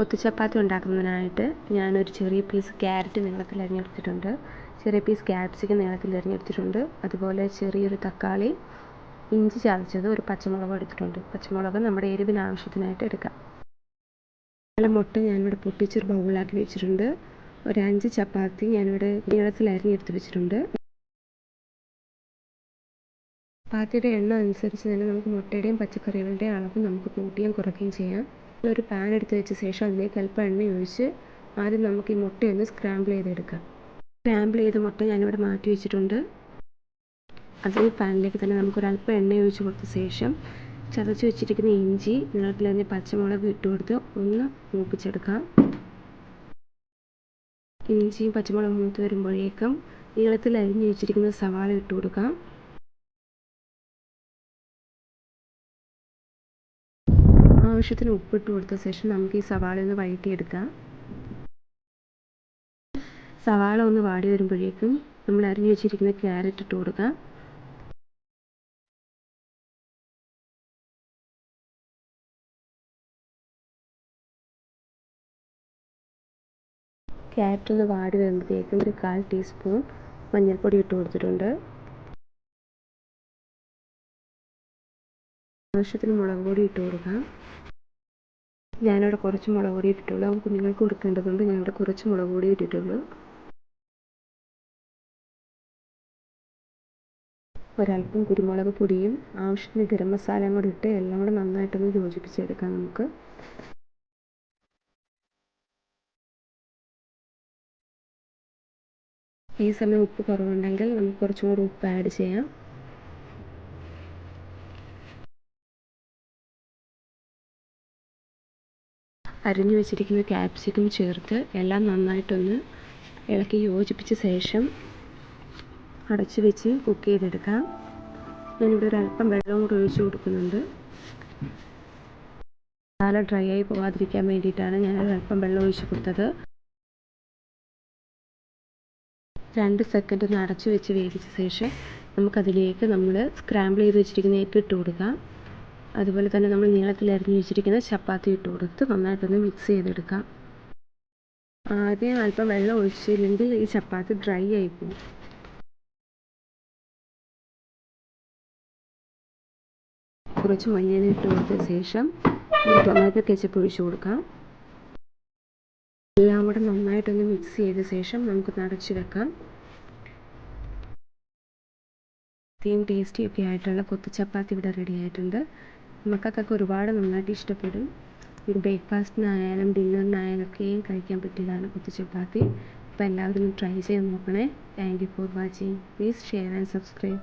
കൊത്തു ചപ്പാത്തി ഉണ്ടാക്കുന്നതിനായിട്ട് ഞാനൊരു ചെറിയ പീസ് ക്യാരറ്റ് നീളത്തിൽ അരിഞ്ഞെടുത്തിട്ടുണ്ട്. ചെറിയ പീസ് ക്യാപ്സിക്കം നീളത്തിൽ അരിഞ്ഞെടുത്തിട്ടുണ്ട്. അതുപോലെ ചെറിയൊരു തക്കാളി ഇഞ്ചി ചതച്ചത് ഒരു പച്ചമുളകും എടുത്തിട്ടുണ്ട്. പച്ചമുളക് നമ്മുടെ എരിവിന് ആവശ്യത്തിനായിട്ട് എടുക്കാം. നല്ല മുട്ട ഞാനിവിടെ പൊട്ടിച്ചൊരു ബൗളിലാക്കി വെച്ചിട്ടുണ്ട്. ഒരു അഞ്ച് ചപ്പാത്തി ഞാനിവിടെ നീളത്തിൽ അരിഞ്ഞെടുത്ത് വെച്ചിട്ടുണ്ട്. ചപ്പാത്തിയുടെ എണ്ണം അനുസരിച്ച് തന്നെ നമുക്ക് മുട്ടയുടെയും പച്ചക്കറികളുടെയും അളവ് നമുക്ക് കൂട്ടുകയും കുറയ്ക്കുകയും ചെയ്യാം. ഒരു പാൻ എടുത്ത് വെച്ച ശേഷം അതിലേക്ക് അല്പം എണ്ണ ഒഴിച്ച് ആദ്യം നമുക്ക് ഈ മുട്ടയൊന്ന് സ്ക്രാമ്പിൾ ചെയ്തെടുക്കാം. സ്ക്രാമ്പിൾ ചെയ്ത മുട്ട ഞാനിവിടെ മാറ്റി വെച്ചിട്ടുണ്ട്. അതേ പാനിലേക്ക് തന്നെ നമുക്കൊരു അല്പം എണ്ണ ഒഴിച്ച് കൊടുത്ത ശേഷം ചതച്ച് വെച്ചിരിക്കുന്ന ഇഞ്ചി നീളത്തിലരിഞ്ഞ പച്ചമുളക് ഇട്ട് കൊടുത്ത് ഒന്ന് മൂപ്പിച്ചെടുക്കാം. ഇഞ്ചിയും പച്ചമുളകും മൂത്ത് വരുമ്പോഴേക്കും നീളത്തിൽ അരിഞ്ഞ് വെച്ചിരിക്കുന്ന സവാള ഇട്ട് കൊടുക്കാം. ആവശ്യത്തിന് ഉപ്പിട്ട് കൊടുത്ത ശേഷം നമുക്ക് ഈ സവാള ഒന്ന് വഴറ്റിയെടുക്കാം. സവാള ഒന്ന് വാടി വരുമ്പോഴേക്കും നമ്മൾ അരിഞ്ഞു വെച്ചിരിക്കുന്ന ക്യാരറ്റ് ഇട്ട് കൊടുക്കാം. ക്യാരറ്റ് ഒന്ന് വാടി വരുമ്പോഴേക്കും ഒരു കാൽ ടീസ്പൂൺ മഞ്ഞൾപ്പൊടി ഇട്ട് കൊടുത്തിട്ടുണ്ട്. ആവശ്യത്തിന് മുളക് പൊടി ഇട്ട് കൊടുക്കാം. ഞാനിവിടെ കുറച്ച് മുളക് പൊടി ഇട്ടിട്ടുള്ളൂ. അത് കുഞ്ഞുങ്ങൾക്ക് കൊടുക്കേണ്ടതുകൊണ്ട് ഞാനിവിടെ കുറച്ച് മുളക് പൊടി ഇട്ടിട്ടുള്ളൂ. ഒരല്പം കുരുമുളക് പൊടിയും ആവശ്യത്തിന് ഗരം മസാലയും കൂടി ഇട്ട് എല്ലാം കൂടെ നന്നായിട്ടൊന്ന് യോജിപ്പിച്ചെടുക്കാം നമുക്ക്. ഈ സമയം ഉപ്പ് കുറവുണ്ടെങ്കിൽ നമുക്ക് കുറച്ചും കൂടി ഉപ്പ് ആഡ് ചെയ്യാം. അരിഞ്ഞു വെച്ചിരിക്കുന്ന ക്യാപ്സിക്കം ചേർത്ത് എല്ലാം നന്നായിട്ടൊന്ന് ഇളക്കി യോജിപ്പിച്ച ശേഷം അടച്ച് വെച്ച് കുക്ക് ചെയ്തെടുക്കാം. ഞാനിവിടെ ഒരല്പം വെള്ളം കൂടെ ഒഴിച്ച് കൊടുക്കുന്നുണ്ട്. മസാല ഡ്രൈ ആയി പോകാതിരിക്കാൻ വേണ്ടിയിട്ടാണ് ഞാൻ അല്പം വെള്ളം ഒഴിച്ച് കൊടുത്തത്. രണ്ട് സെക്കൻഡ് ഒന്ന് അടച്ചു വെച്ച് വേവിച്ച ശേഷം നമുക്കതിലേക്ക് നമ്മൾ സ്ക്രാമ്പിൾ ചെയ്ത് വെച്ചിരിക്കുന്ന എഗ്ഗ് ഇട്ട് കൊടുക്കാം. അതുപോലെ തന്നെ നമ്മൾ നീളത്തിൽ അരിഞ്ഞു വെച്ചിരിക്കുന്ന ചപ്പാത്തി ഇട്ട് കൊടുത്ത് നന്നായിട്ടൊന്ന് മിക്സ് ചെയ്തെടുക്കാം. ആദ്യം അല്പം വെള്ളം ഒഴിച്ചില്ലെങ്കിൽ ഈ ചപ്പാത്തി ഡ്രൈ ആയി പോകും. കുറച്ച് മഞ്ഞൾ ഇട്ട് കൊടുത്ത ശേഷം ടൊമാറ്റോ കെച്ചപ്പ് ഒഴിച്ച് കൊടുക്കാം. എല്ലാം കൂടെ നന്നായിട്ടൊന്ന് മിക്സ് ചെയ്ത ശേഷം നമുക്ക് നടച്ച് വെക്കാം തീം ടേസ്റ്റി ഒക്കെ ആയിട്ടുള്ള കൊത്തു ചപ്പാത്തി ഇവിടെ റെഡി ആയിട്ടുണ്ട്. മക്കൾക്കൊക്കെ ഒരുപാട് നന്നായിട്ട് ഇഷ്ടപ്പെടും. ഇത് ബ്രേക്ക്ഫാസ്റ്റിനായാലും ഡിന്നറിനായാലും ഒക്കെയും കഴിക്കാൻ പറ്റിയതാണ് കൊച്ചു ചപ്പാത്തി. അപ്പോൾ എല്ലാവരും ട്രൈ ചെയ്ത് നോക്കണേ. Thank you for watching. Please share and subscribe.